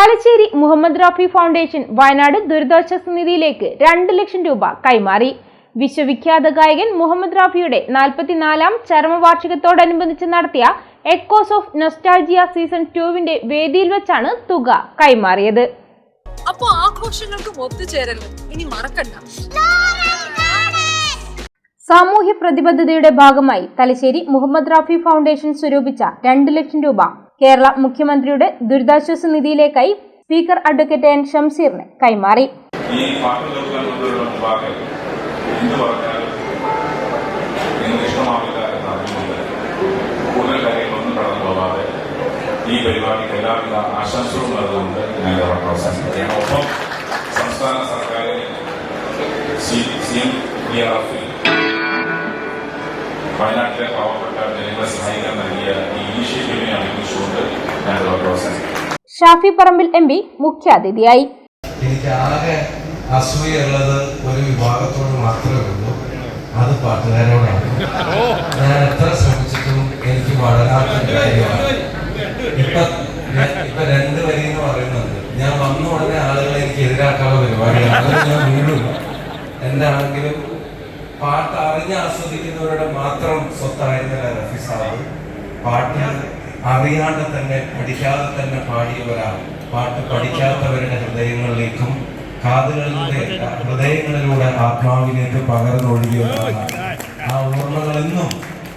Thalassery Muhammad Rafi foundation Wayanad ദുരിതാശ്വാസ നിധിയിലേക്ക് രണ്ട് ലക്ഷം രൂപ കൈമാറി. വിശ്വവിഖ്യാത ഗായകൻ മുഹമ്മദ് റാഫിയുടെ നാൽപ്പത്തിനാലാം ചരമവാർഷികത്തോടനുബന്ധിച്ച് നടത്തിയ എക്കോസ് ഓഫ് നൊസ്റ്റാൾജിയ സീസൺ ടുവിന്റെ വേദിയിൽ വെച്ചാണ് തുക കൈമാറിയത്. അപ്പോ ആഘോഷങ്ങൾക്കും ഒത്തുചേരലും ഇനി മറക്കണ്ട. സാമൂഹ്യ പ്രതിബദ്ധതയുടെ ഭാഗമായി തലശ്ശേരി മുഹമ്മദ് റാഫി ഫൗണ്ടേഷൻ സ്വരൂപിച്ച രണ്ട് ലക്ഷം രൂപ കേരള മുഖ്യമന്ത്രിയുടെ ദുരിതാശ്വാസ നിധിയിലേക്കായി സ്പീക്കർ അഡ്വക്കേറ്റ് എൻ ഷംസീറിന് കൈമാറി. ഈ പരിപാടിക്ക് എല്ലാവിധ ആശംസകളും നൽകുന്നുണ്ട്. ഞാൻ അവസാനിപ്പിക്കുകയാണ് ഒപ്പം സംസ്ഥാന സർക്കാരിന് സി എം പി ആർ എഫിൽ വയനാട്ടിലെ പാവപ്പെട്ട ഷാഫി പറമ്പിൽ എം പി മുഖ്യാതിഥിയായി. എനിക്ക് ആകെ അസൂയുള്ളത് ഒരു വിഭാഗത്തോട് മാത്രമേ ഉള്ളൂ. അത് പാട്ടുകാരോടാണ്. ഞാൻ എത്ര ശ്രമിച്ചിട്ടും എനിക്ക് വളരാത്ത ഇപ്പൊ രണ്ട് വരി എന്ന് പറയുന്നുണ്ട്. ഞാൻ വന്ന ഉടനെ ആളുകളെ എനിക്ക് എതിരാക്കാനുള്ള പരിപാടിയാണ്. ഞാൻ വീണ്ടും എന്താണെങ്കിലും പാട്ട് അറിഞ്ഞ് ആസ്വദിക്കുന്നവരുടെ മാത്രം സ്വത്തായിരുന്നില്ല റഫി സാബ്. പാട്ട് അറിയാതെ തന്നെ പഠിക്കാതെ തന്നെ പാടിയവരാണ് പാട്ട് പഠിക്കാത്തവരുടെ ഹൃദയങ്ങളിലേക്കും കാതുകളിലൂടെ ഹൃദയങ്ങളിലൂടെ ആത്മാവിലേക്ക് പകർന്നൊഴുകിയ ആ ഓർമ്മകളെന്നും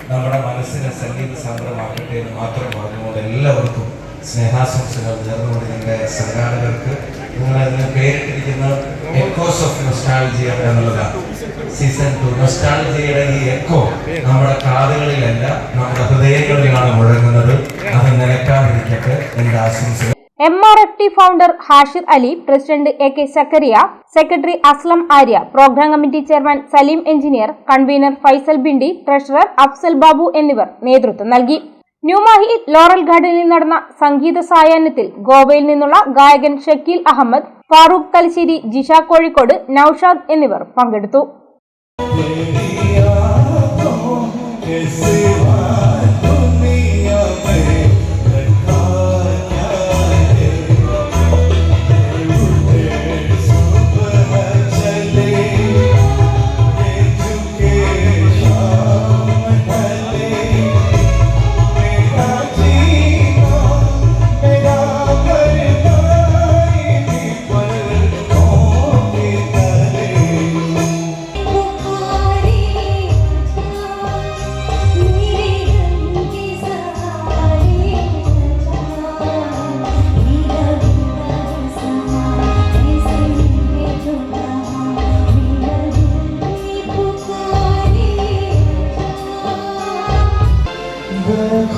നമ്മുടെ മനസ്സിനെ സംഗീത സാന്ദ്രമാക്കട്ടെ എന്ന് മാത്രം പറഞ്ഞുകൊണ്ട് എല്ലാവർക്കും സ്നേഹാശംസകൾ നേർന്നുകൊണ്ട് നിങ്ങളുടെ സംഘാടകർക്ക്. നിങ്ങൾ പേരിട്ടിരിക്കുന്ന എക്കോസ് ഓഫ് നൊസ്റ്റാൾജിയ എന്നുള്ളതാണ്. സീസൺ ടു നൊസ്റ്റാളജിയുടെ ഈ എക്കോ നമ്മുടെ കാതുകളിലല്ല നമ്മുടെ ഹൃദയങ്ങളിലാണ് മുഴങ്ങുന്നത്. അത് നിലക്കാതിരിക്കട്ടെ എന്റെ ആശംസകൾ. M R F T founder Hashir Ali president A K Zakariya secretary Aslam Arya programme committee chairman Saleem engineer convener Faisal bhindi treasurer Afsal Babu എന്നിവർ നേതൃത്വം നൽകി. ന്യൂമാഹി ലോറൽ ഗാർഡനിൽ നടന്ന സംഗീത സായാഹ്നത്തിൽ ഗോവയിൽ നിന്നുള്ള ഗായകൻ ഷക്കീൽ അഹമ്മദ് ഫാറൂഖ് തലശ്ശേരി ജിഷ കോഴിക്കോട് നൌഷാദ് എന്നിവർ പങ്കെടുത്തു. Baby.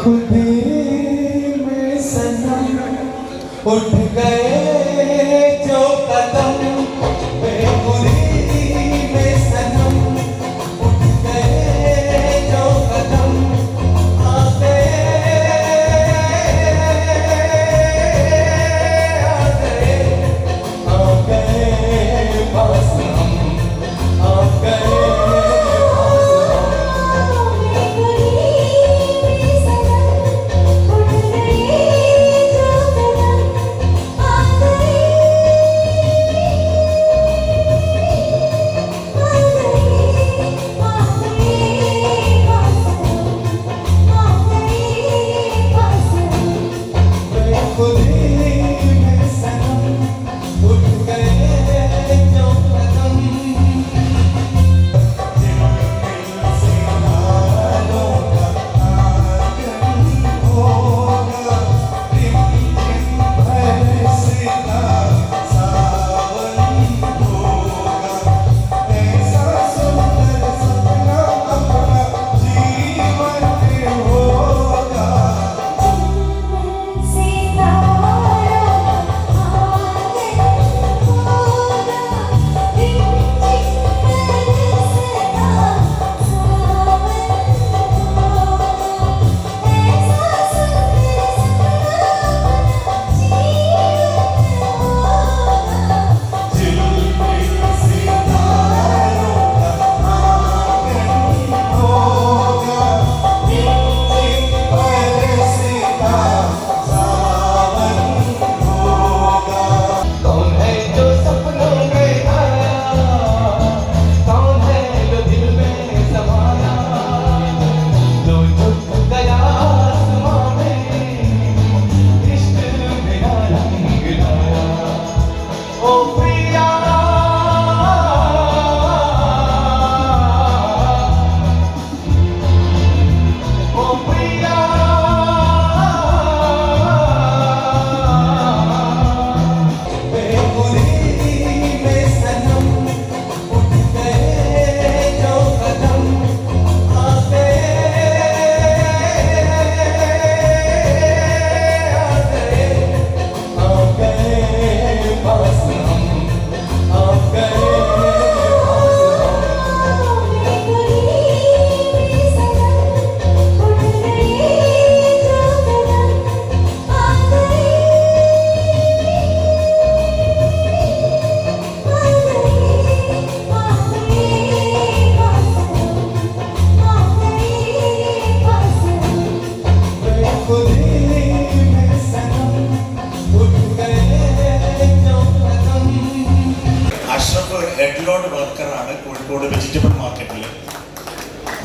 खुदी में सनम उठ गए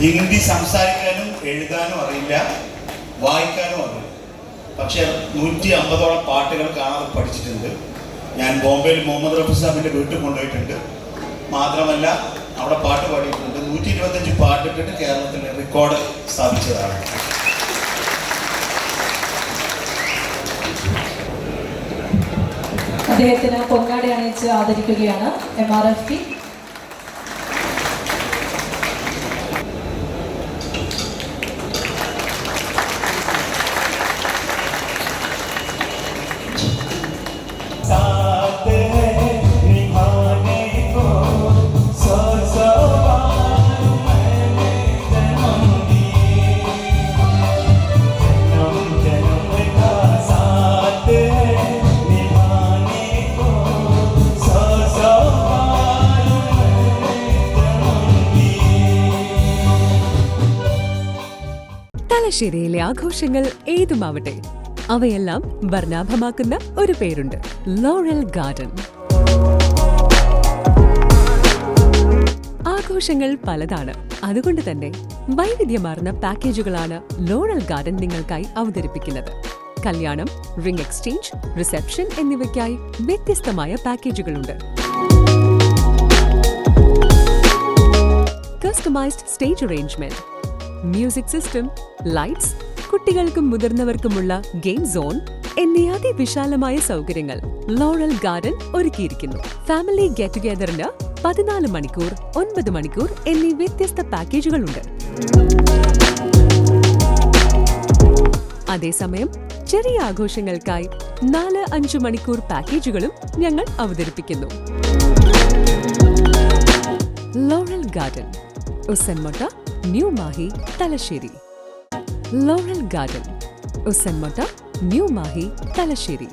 ഹിന്ദി സംസാരിക്കാനും എഴുതാനും അറിയില്ല വായിക്കാനും അറിയില്ല. പക്ഷെ നൂറ്റി അമ്പതോളം പാട്ടുകൾ കാണാതെ പഠിച്ചിട്ടുണ്ട്. ഞാൻ ബോംബെയിൽ മുഹമ്മദ് റഫി സാഹിബിന്റെ വീട്ടിൽ കൊണ്ടുപോയിട്ടുണ്ട്. മാത്രമല്ല അവിടെ പാട്ട് പാടിയിട്ടുണ്ട്. നൂറ്റി ഇരുപത്തഞ്ച് പാട്ടിട്ടിട്ട് കേരളത്തിൽ റെക്കോർഡ് സ്ഥാപിച്ചതാണ്. അദ്ദേഹത്തിന് പൊന്നാടി അണിയിച്ച് ആദരിക്കുകയാണ് എം ആർ എഫ് പി തലശ്ശേരിയിലെ ആഘോഷങ്ങൾ ഏതുമാവട്ടെ? അവയെല്ലാം വർണാഭമാക്കുന്ന ഒരു പേരുണ്ട്. ലോറൽ ഗാർഡൻ ആഘോഷങ്ങൾ പലതാണ്. അതുകൊണ്ട് തന്നെ വൈവിധ്യമാർന്ന പാക്കേജുകളാണ് ലോറൽ ഗാർഡൻ നിങ്ങൾക്കായി അവതരിപ്പിക്കുന്നത്. കല്യാണം റിംഗ് എക്സ്ചേഞ്ച് റിസപ്ഷൻ എന്നിവയ്ക്കായി വ്യത്യസ്തമായ പാക്കേജുകളുണ്ട്. Customised stage arrangement music system lights കുട്ടികൾക്കും മുതിർന്നവർക്കുമുള്ള ഗെയിം സോൺ എന്നീ അതിവിശാലമായ സൗകര്യങ്ങൾ ലോറൽ ഗാർഡൻ ഒരുക്കിയിരിക്കുന്നു. ഫാമിലി ഗെറ്റ് ടുഗെദറിന് പതിനാല് മണിക്കൂർ ഒൻപത് മണിക്കൂർ എന്നീ വ്യത്യസ്ത പാക്കേജുകളുണ്ട്. അതേസമയം ചെറിയ ആഘോഷങ്ങൾക്കായി നാല് അഞ്ചു മണിക്കൂർ പാക്കേജുകളും ഞങ്ങൾ അവതരിപ്പിക്കുന്നു. Laurel garden Usanmotta new Mahe Thalassery. Laurel garden Usanmotta new Mahe Thalassery